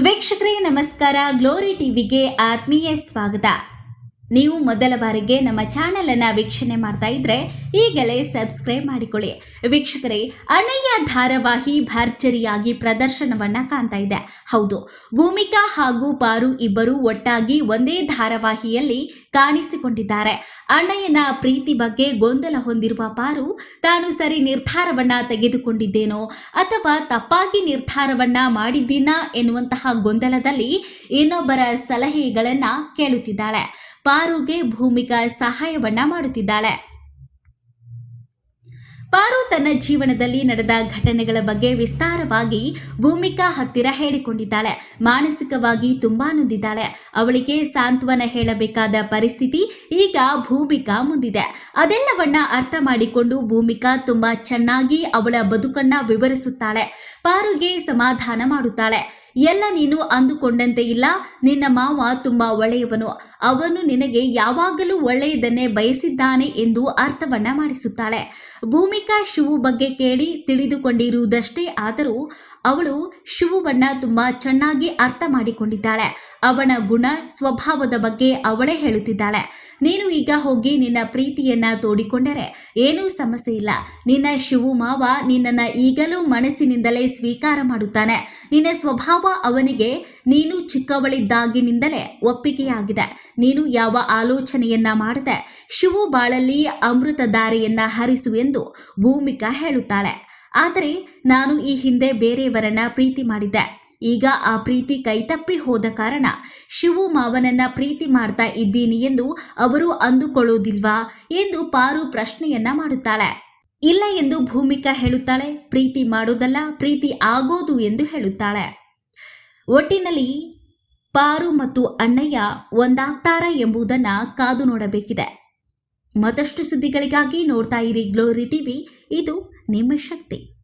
ವೀಕ್ಷಕರೇ ನಮಸ್ಕಾರ. ಗ್ಲೋರಿ ಟಿವಿಗೆ ಆತ್ಮೀಯ ಸ್ವಾಗತ. ನೀವು ಮೊದಲ ಬಾರಿಗೆ ನಮ್ಮ ಚಾನೆಲ್ ಅನ್ನ ವೀಕ್ಷಣೆ ಮಾಡ್ತಾ ಇದ್ರೆ ಈಗಲೇ ಸಬ್ಸ್ಕ್ರೈಬ್ ಮಾಡಿಕೊಳ್ಳಿ. ವೀಕ್ಷಕರೇ ಅಣೆಯ ಧಾರಾವಾಹಿ ಭರ್ಜರಿಯಾಗಿ ಪ್ರದರ್ಶನವನ್ನ ಕಾಣ್ತಾ ಇದೆ. ಹೌದು, ಭೂಮಿಕಾ ಹಾಗೂ ಪಾರು ಇಬ್ಬರು ಒಟ್ಟಾಗಿ ಒಂದೇ ಧಾರಾವಾಹಿಯಲ್ಲಿ ಕಾಣಿಸಿಕೊಂಡಿದ್ದಾರೆ. ಅಣ್ಣಯ್ಯನ ಪ್ರೀತಿ ಬಗ್ಗೆ ಗೊಂದಲ ಹೊಂದಿರುವ ಪಾರು ತಾನು ಸರಿ ನಿರ್ಧಾರವನ್ನ ತೆಗೆದುಕೊಂಡಿದ್ದೇನೋ ಅಥವಾ ತಪ್ಪಾಗಿ ನಿರ್ಧಾರವನ್ನ ಮಾಡಿದ್ದೀನಾ ಎನ್ನುವಂತಹ ಗೊಂದಲದಲ್ಲಿ ಇನ್ನೊಬ್ಬರ ಸಲಹೆಗಳನ್ನ ಕೇಳುತ್ತಿದ್ದಾಳೆ. ಪಾರುಗೆ ಭೂಮಿಕಾ ಸಹಾಯವನ್ನ ಮಾಡುತ್ತಿದ್ದಾಳೆ. ಪಾರು ತನ್ನ ಜೀವನದಲ್ಲಿ ನಡೆದ ಘಟನೆಗಳ ಬಗ್ಗೆ ವಿಸ್ತಾರವಾಗಿ ಭೂಮಿಕಾ ಹತ್ತಿರ ಹೇಳಿಕೊಂಡಿದ್ದಾಳೆ. ಮಾನಸಿಕವಾಗಿ ತುಂಬಾ ನೊಂದಿದ್ದಾಳೆ. ಅವಳಿಗೆ ಸಾಂತ್ವನ ಹೇಳಬೇಕಾದ ಪರಿಸ್ಥಿತಿ ಈಗ ಭೂಮಿಕಾ ಮುಂದಿದೆ. ಅದೆಲ್ಲವನ್ನ ಅರ್ಥ ಮಾಡಿಕೊಂಡು ಭೂಮಿಕಾ ತುಂಬಾ ಚೆನ್ನಾಗಿ ಅವಳ ಬದುಕನ್ನ ವಿವರಿಸುತ್ತಾಳೆ. ಪಾರುಗೆ ಸಮಾಧಾನ ಮಾಡುತ್ತಾಳೆ. ಎಲ್ಲ ನೀನು ಅಂದುಕೊಂಡಂತೆ ಇಲ್ಲ. ನಿನ್ನ ಮಾವ ತುಂಬಾ ಒಳ್ಳೆಯವನು. ಅವನು ನಿನಗೆ ಯಾವಾಗಲೂ ಒಳ್ಳೆಯದನ್ನೇ ಬಯಸಿದ್ದಾನೆ ಎಂದು ಅರ್ಥವನ್ನ ಮಾಡಿಸುತ್ತಾಳೆ. ಭೂಮಿಕಾ ಶಿವು ಬಗ್ಗೆ ಕೇಳಿ ತಿಳಿದುಕೊಂಡಿರುವುದಷ್ಟೇ ಆದರೂ ಅವಳು ಶಿವುವನ್ನ ತುಂಬಾ ಚೆನ್ನಾಗಿ ಅರ್ಥ ಮಾಡಿಕೊಂಡಿದ್ದಾಳೆ. ಅವನ ಗುಣ, ಸ್ವಭಾವದ ಬಗ್ಗೆ ಅವಳೇ ಹೇಳುತ್ತಿದ್ದಾಳೆ. ನೀನು ಈಗ ಹೋಗಿ ನಿನ್ನ ಪ್ರೀತಿಯನ್ನ ತೋಡಿಕೊಂಡರೆ ಏನೂ ಸಮಸ್ಯೆ ಇಲ್ಲ. ನಿನ್ನ ಶಿವು ಮಾವ ನಿನ್ನನ್ನು ಈಗಲೂ ಮನಸ್ಸಿನಿಂದಲೇ ಸ್ವೀಕಾರ ಮಾಡುತ್ತಾನೆ. ನಿನ್ನ ಸ್ವಭಾವ ಅವನಿಗೆ ನೀನು ಚಿಕ್ಕವಳಿದ್ದಾಗಿನಿಂದಲೇ ಒಪ್ಪಿಗೆಯಾಗಿದೆ. ನೀನು ಯಾವ ಆಲೋಚನೆಯನ್ನ ಮಾಡದೆ ಶಿವು ಬಾಳಲ್ಲಿ ಅಮೃತ ಅಮೃತಧಾರೆಯನ್ನ ಹರಿಸು ಎಂದು ಭೂಮಿಕಾ ಹೇಳುತ್ತಾಳೆ. ಆದರೆ ನಾನು ಈ ಹಿಂದೆ ಬೇರೆಯವರನ್ನ ಪ್ರೀತಿ ಮಾಡಿದ್ದೆ. ಈಗ ಆ ಪ್ರೀತಿ ಕೈತಪ್ಪಿ ಹೋದ ಕಾರಣ ಶಿವು ಮಾವನನ್ನ ಪ್ರೀತಿ ಮಾಡ್ತಾ ಇದ್ದೀನಿ ಎಂದು ಅವರು ಅಂದುಕೊಳ್ಳೋದಿಲ್ವಾ ಎಂದು ಪಾರು ಪ್ರಶ್ನೆಯನ್ನ ಮಾಡುತ್ತಾಳೆ. ಇಲ್ಲ ಎಂದು ಭೂಮಿಕಾ ಹೇಳುತ್ತಾಳೆ, ಪ್ರೀತಿ ಮಾಡೋದಲ್ಲ, ಪ್ರೀತಿ ಆಗೋದು ಎಂದು ಹೇಳುತ್ತಾಳೆ. ಒಟ್ಟಿನಲ್ಲಿ ಪಾರು ಮತ್ತು ಅಣ್ಣಯ್ಯ ಒಂದಾಗ್ತಾರ ಎಂಬುದನ್ನ ಕಾದು ನೋಡಬೇಕಿದೆ. ಮತ್ತಷ್ಟು ಸುದ್ದಿಗಳಿಗಾಗಿ ನೋಡ್ತಾ ಇರಿ ಗ್ಲೋರಿ ಟಿವಿ, ಇದು ನಿಮ್ಮ ಶಕ್ತಿ